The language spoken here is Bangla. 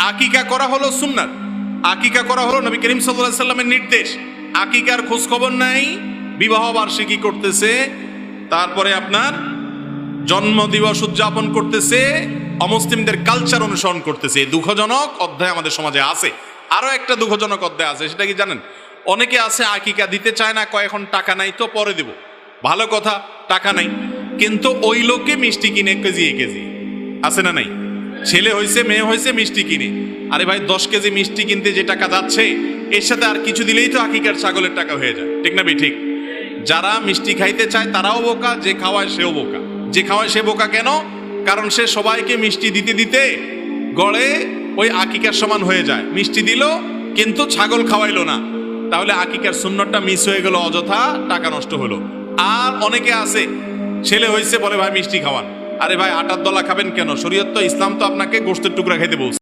আকিকা করা হলো সুন্নাত। আকিকা করা হলো নবী করিম সাল্লাল্লাহু সাল্লামের নির্দেশ। আকিকার খোঁজ খবর নাই, বিবাহ বার্ষিকী করতেছে, তারপরে আপনার জন্ম দিবস উদযাপন করতেছে, অমুসলিমদের কালচার অনুসরণ করতেছে। দুঃখজনক অধ্যায় আমাদের সমাজে আছে। আরও একটা দুঃখজনক অধ্যায় আছে, সেটা কি জানেন? অনেকে আছে আকিকা দিতে চায় না, কয় এখন টাকা নাই তো পরে দেব। ভালো কথা, টাকা নাই। কিন্তু ওই লোকে মিষ্টি কিনে কেজি এক কেজি। আছে না নাই? ছেলে হয়েছে, মেয়ে হয়েছে, মিষ্টি কিনে। আরে ভাই, দশ কেজি মিষ্টি কিনতে যে টাকা যাচ্ছে, এর সাথে আর কিছু দিলেই তো আকিকার ছাগলের টাকা হয়ে যায়। ঠিক না ঠিক। যারা মিষ্টি খাইতে চায়, তারাও বোকা, যে খাওয়ায় সেও বোকা। যে খাওয়ায় সে বোকা কেন? কারণ সে সবাইকে মিষ্টি দিতে দিতে গড়ে ওই আকিকার সমান হয়ে যায়। মিষ্টি দিল, কিন্তু ছাগল খাওয়াইলো না। তাহলে আকিকার সুন্নতটা মিস হয়ে গেল, অযথা টাকা নষ্ট হলো। আর অনেকে আছে, ছেলে হয়েছে বলে ভাই মিষ্টি খাওয়ান। আরে ভাই, আটার দলা খাবেন কেন? শরীয়ত তো ইসলাম তো আপনাকে গোষ্ঠের টুকরা খাইতে বলছে।